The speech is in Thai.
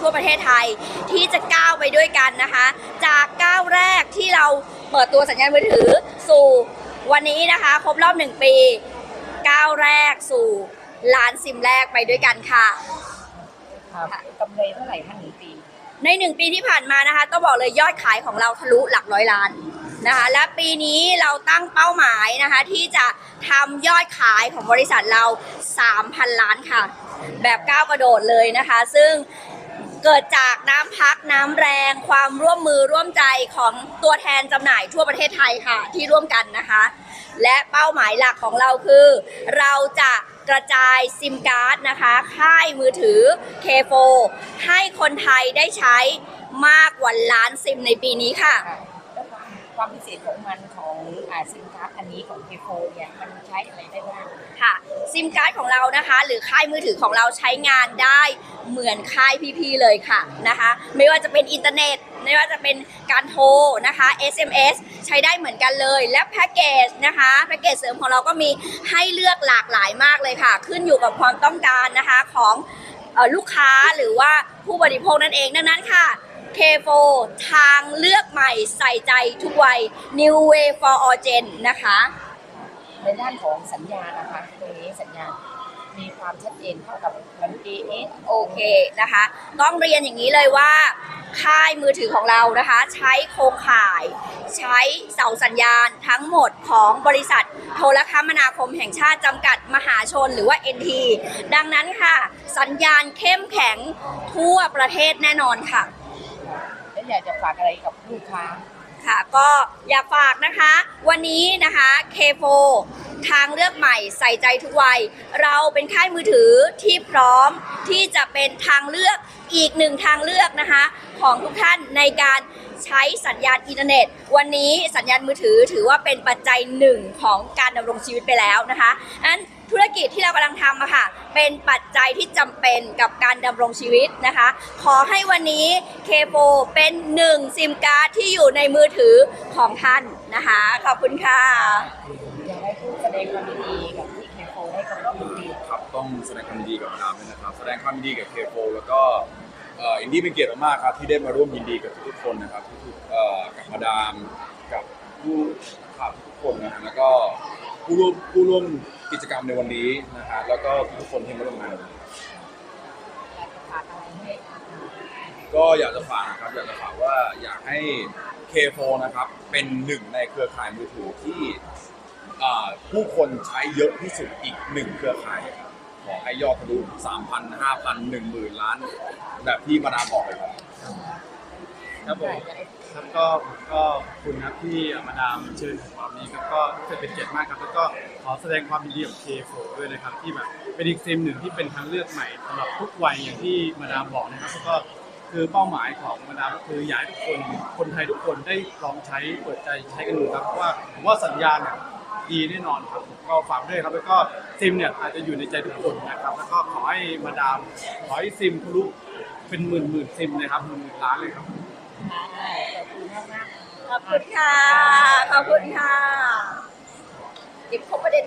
ทั่วประเทศไทยที่จะก้าวไปด้วยกันนะคะ จากก้าวแรกที่เราเปิดตัวสัญญาณมือถือสู่วันนี้นะคะครบรอบหนึ่งปีก้าวแรกสู่ล้านซิมแรกไปด้วยกันค่ะครับกำไรเท่าไหร่คะหนึ่งปี ในหนึ่งปีที่ผ่านมานะคะต้องบอกเลยยอดขายของเราทะลุหลักร้อยล้านนะคะ และปีนี้เราตั้งเป้าหมายนะคะที่จะทำยอดขายของบริษัทเรา 3,000 ล้านค่ะ แบบก้าวกระโดดเลยนะคะ ซึ่ง เกิดจากน้ำพักน้ำแรงความร่วมมือร่วมใจของตัวแทนจำหน่ายทั่วประเทศไทยค่ะที่ร่วมกันนะคะ และเป้าหมายหลักของเราคือ เราจะกระจายซิมการ์ดนะคะ ค่ายมือถือ K4 ให้คนไทยได้ใช้มากกว่าล้านซิมในปีนี้ค่ะค่ะแล้วความความพิเศษของมันของอ่าซิมการ์ดอันนี้ของเคโฟเนี่ยมันใช้อะไรได้บ้าง ค่ะซิมการ์ดของเรานะคะ หรือค่ายมือถือของเราใช้งานได้ เหมือนค่ายพี่ๆเลยค่ะนะคะ ไม่ว่าจะเป็นอินเทอร์เน็ต ไม่ว่าจะเป็นการโทรนะคะ SMS ใช้ได้เหมือนกันเลย และแพ็กเกจนะคะแพ็กเกจเสริมของเราก็มีให้เลือกหลากหลายมากเลยค่ะ ขึ้นอยู่กับความต้องการนะคะของลูกค้าหรือว่าผู้บริโภคนั่นเองดังนั้นค่ะ K4 ทางเลือกใหม่ใส่ใจทุกวัย New Way for All Gen นะคะ ในด้านของสัญญาณนะคะตรงนี้สัญญาณ มีความชัดเจนเท่ากับมัน AS โอเคนะคะ ต้องเรียนอย่างนี้เลยว่า ค่ายมือถือของเรานะคะ ใช้โครงข่าย ใช้เสาสัญญาณทั้งหมดของบริษัท โทรคมนาคมแห่งชาติจำกัดมหาชนหรือว่า NT ดังนั้นค่ะ สัญญาณเข้มแข็งทั่วประเทศแน่นอนค่ะ แล้วอยากจะฝากอะไรกับลูกค้า ค่ะก็อยากฝากนะคะ วันนี้นะคะ K4 ทางเลือกใหม่ใส่ใจทุกวัย เราเป็นค่ายมือถือที่พร้อมที่จะเป็นทางเลือกอีกหนึ่งทางเลือกนะคะ ของทุกท่านในการใช้สัญญาณอินเทอร์เน็ต วันนี้สัญญาณมือถือถือว่าเป็นปัจจัยหนึ่งของการดำรงชีวิตไปแล้วนะคะนั้นธุรกิจที่เรากำลังทำอะค่ะ เป็นปัจจัยที่จำเป็นกับการดำรงชีวิตนะคะ ขอให้วันนี้ K4 เป็นหนึ่งซิมการ์ดที่อยู่ในมือถือของท่านนะคะ ขอบคุณค่ะ แสดงความยินดีกับที่เคโฟได้กับรอบหนึ่งปีครับต้องแสดงความยินดีกับมาดามด้วยนะครับ แสดงความยินดีกับเคโฟแล้วก็เอ่ออินดี้เป็นเกียรติมากๆครับที่ได้มาร่วมยินดีกับทุกๆคนนะครับทุกๆเอ่อกับมาดามกับผู้ข่าวทุกๆคนนะฮะแล้วก็ผู้ร่วมผู้ร่วมกิจกรรมในวันนี้นะฮะแล้วก็ทุกๆคนที่มาร่วมงานในวันนี้อยากจะฝากอะไรให้ก็อยากจะฝากนะครับอยากจะฝากว่าอยากให้ K4 นะครับเป็นหนึ่งในเครือข่ายมือถือที่อ่า ผู้คนใช้เยอะที่สุดอีกหนึ่งเครือข่ายครับขอให้ยอดทะลุ3,000 5,000 10,000ล้าน แบบที่มาดามบอกเลยครับ ครับผมครับก็ก็ขอบคุณครับที่มาดามเชิญผมวันนี้ครับก็รู้สึกเป็นเกียรติมากครับแล้วก็ขอแสดงความยินดีกับ K4 ด้วยนะครับ ที่แบบเป็นอีกซิมหนึ่งที่เป็นทางเลือกใหม่สำหรับทุกวัยอย่างที่มาดามบอกนะครับแล้วก็คือเป้าหมายของมาดามก็คืออยากให้ทุกคนคนไทยทุกคนได้ลองใช้เปิดใจใช้กันดูครับเพราะว่าผมว่าสัญญาณเนี่ย ดีแน่นอนครับผมก็ฝากด้วยครับแล้วก็ซิมเนี่ยอาจจะอยู่ในใจทุกคนนะครับ แล้วก็ขอให้มาดามขอให้ซิมทะลุเป็นหมื่นหมื่นๆซิมเลยครับหมื่นหมื่นล้านเลยครับ ขอบคุณมากๆขอบคุณค่ะ ขอบคุณค่ะ เก็บครบประเด็นไหม